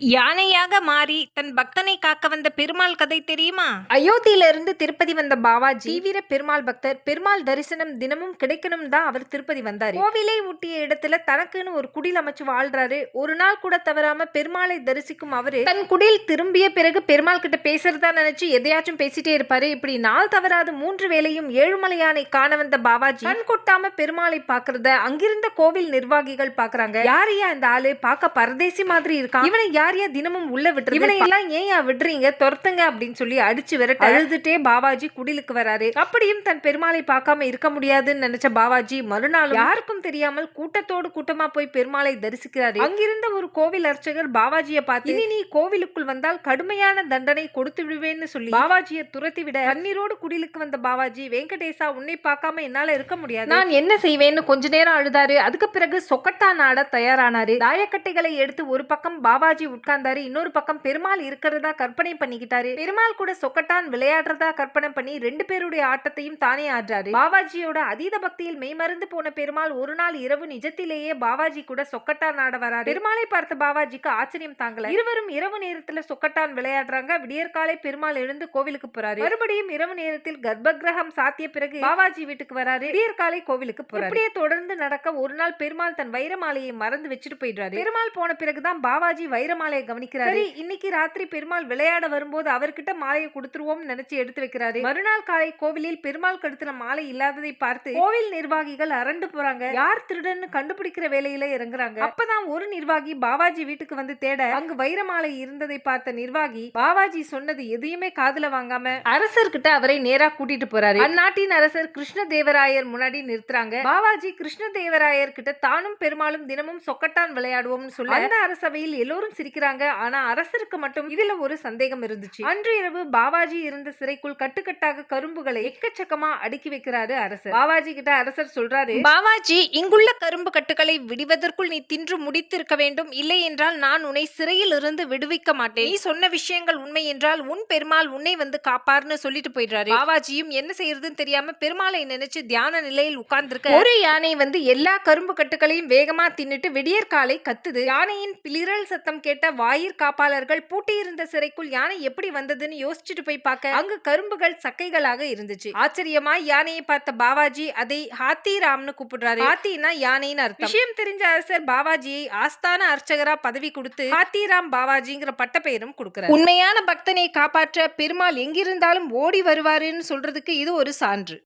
யானையாக மாறி தன் பக்தனை காக்க வந்த பெருமாள் கதை தெரியுமா? அயோத்தியிலிருந்து திருப்பதி வந்த பாபாஜி தீவிர பெருமாள் பக்தர். பெருமாள் தரிசனம் தினமும் கிடைக்கணும் தான் அவர் திருப்பதி வந்தாரு. கோவிலை ஊட்டிய இடத்துல தனக்குன்னு ஒரு குடில் அமைச்சு வாழ்றாரு. ஒரு நாள் கூட தவறாம பெருமாளை தரிசிக்கும் அவரு தன் குடில் திரும்பிய பிறகு பெருமாள் கிட்ட பேசுறதா நினைச்சு எதையாச்சும் பேசிட்டே இருப்பாரு. இப்படி நாள் தவறாது மூன்று வேளையும் ஏழுமலையானை காண வந்த பாபாஜி கண் கொட்டாம பெருமாளை பாக்குறத அங்கிருந்த கோவில் நிர்வாகிகள் பாக்குறாங்க யாரையா இந்த ஆளு? பார்க்க பரதேசி மாதிரி இருக்கான். இவனை யாரையா தினமும் உள்ள விட்டு இவனை எல்லாம் ஏன் விடுறீங்க? துரத்துங்க அப்படின்னு சொல்லி அடிச்சு விரட்ட அழுதுட்டே பாபாஜி குடிலுக்கு வராரு. அப்படியும் தன் பெருமாளை பார்க்காம இருக்க முடியாதுன்னு நினைச்ச பாபாஜி மறுநாள் யாருக்கும் தெரியாமல் கூட்டத்தோடு கூட்டமா போய் பெருமாளை தரிசிக்கிறாரு. அங்கிருந்த ஒரு கோவில் அர்ச்சகர் பாபாஜியை பார்த்து இனி நீ கோவிலுக்குள் வந்தால் கடுமையான தண்டனை கொடுத்து விடுவேன்னு சொல்லி பாபாஜியை துரத்தி விட கண்ணீரோடு குடிலுக்கு வந்த பாபாஜி வெங்கடேசா உன்னை பார்க்காம என்னால இருக்க முடியாது. நான் என்ன செய்வேன்னு கொஞ்ச நேரம் அழுதாரு. அதுக்கு பிறகு சொக்கட்டா நாட தயாரானாரு. தாயக்கட்டைகளை எடுத்து ஒரு பக்கம் பாபாஜி உட்கார்ந்தாரு. இன்னொரு பக்கம் பெருமாள் இருக்கிறதா கற்பனை பண்ணிக்கிட்டாரு. பெருமாள் கூட சொக்கட்டான் விளையாடுறதா கற்பனை பண்ணி ரெண்டு பேருடைய ஆட்டத்தையும் தானே ஆடுறாரு. பாபாஜியோட அதீத பக்தியில் மெய்மறந்து போன பெருமாள் ஒரு நாள் இரவு நிஜத்திலேயே பாபாஜி கூட சொக்கட்டான் ஆட வராரு. பெருமாளை பார்த்த பாபாஜிக்கு ஆச்சரியம் தாங்கல. இருவரும் இரவு நேரத்துல சொக்கட்டான் விளையாடுறாங்க. விடியற்காலை பெருமாள் எழுந்து கோவிலுக்கு போறாரு. மறுபடியும் இரவு நேரத்தில் கர்ப்பகிரகம் சாத்திய பிறகு பாபாஜி வீட்டுக்கு வராரு. விடியற்காலை கோவிலுக்கு போறாரு. இப்படியே தொடர்ந்து நடக்க ஒரு நாள் பெருமாள் தன் வைரமாலையை மறந்து வச்சுட்டு போயிடுறாரு. பெருமாள் போன பிறகுதான் பாபாஜி வைரமாலையை கவனிக்கிறாரு. சரி இன்னைக்கு ராத்திரி பெருமாள் விளையாட வரும்போது அவர்கிட்ட மாலையை கொடுத்துருவோம் நினைச்சு எடுத்து வைக்கிறாரு. மறுநாள் காலை கோவிலில் பெருமாள் கழுத்துல மாலை இல்லாததை பார்த்து கோவில் நிர்வாகிகள் அரண்டு போறாங்க. யார் திருடன்னு கண்டுபிடிக்கிற வேலையில இறங்குறாங்க. அப்பதான் ஒரு நிர்வாகி பாபாஜி வீட்டுக்கு வந்து தேட அங்கு வைரமாலை இருந்ததை பார்த்த நிர்வாகி பாபாஜி சொன்னது எதையுமே காதுல வாங்காம அரசர்கிட்ட அவரை நேரா கூட்டிட்டு போறாரு. அந்நாட்டின் அரசர் கிருஷ்ணதேவராயர் முன்னாடி நிறுத்துறாங்க. பாபாஜி கிருஷ்ணதேவராயர் கிட்ட தானும் பெருமாளும் தினமும் சொக்கட்டான் விளையாடுவோம்னு சொல்ல அந்த அரசவையில் எல்லோரும் சிரிக்கிறாங்க ஆனா அரசருக்கு மட்டும் இதுல ஒரு சந்தேகம் இருந்துச்சு. அன்று இரவு பாபாஜி இருந்த சிறைக்குள் கட்டுக்கட்டாக கரும்புகளை எக்கச்சக்கமா அடுக்கி வைக்கிறாரு அரசர். பாபாஜி கிட்ட அரசர் சொல்றாரு பாபாஜி இங்குள்ள கரும்பு கட்டுகளை விடுவதற்குள் நீ தின்று முடித்திருக்க வேண்டும். இல்லை என்றால் நான் உன்னை சிறையில் இருந்து விடுவிக்க மாட்டேன். நீ சொன்ன விஷயங்கள் உண்மை என்றால் உன் பெருமாள் உன்னை வந்து காப்பார்னு சொல்லிட்டு போயிடுறாரு. பாபாஜியும் என்ன செய்யறதுன்னு தெரியாம பெருமாளை நினைச்சு தியான நிலையில் உட்கார்ந்திருக்க ஒரு யானை வந்து எல்லா கரும்பு கட்டுகளையும் வேகமா தின்னுட்டு விடியற்காலை கத்துது. யானையின் பிளிரல் சத்தம் கேட்ட வாயிற் காப்பாளர்கள் பூட்டியிருந்த சிறைக்குள் யானை எப்படி வந்ததுன்னு யோசிச்சுட்டு போய் பார்க்க அங்கு கரும்புகள் சக்கைகளாக இருந்துச்சு. ஆச்சரியமா யானையை பார்த்த பாபாஜி அதை ஹாத்தி ராம்னு கூப்பிடுறாரு. ஹாத்தினா யானைன்னு அர்த்தம். விஷயம் தெரிஞ்ச அரசர் பாபாஜியை ஆஸ்தான அர்ச்சகரா பதவி கொடுத்து ஹாத்திராம் பாவாஜிங்கிற பட்ட பெயரும் கொடுக்கிறார். உண்மையான பக்தனை காப்பாற்ற பெருமாள் எங்கிருந்தாலும் ஓடி வருவாருன்னு சொல்றதுக்கு இது ஒரு சான்று.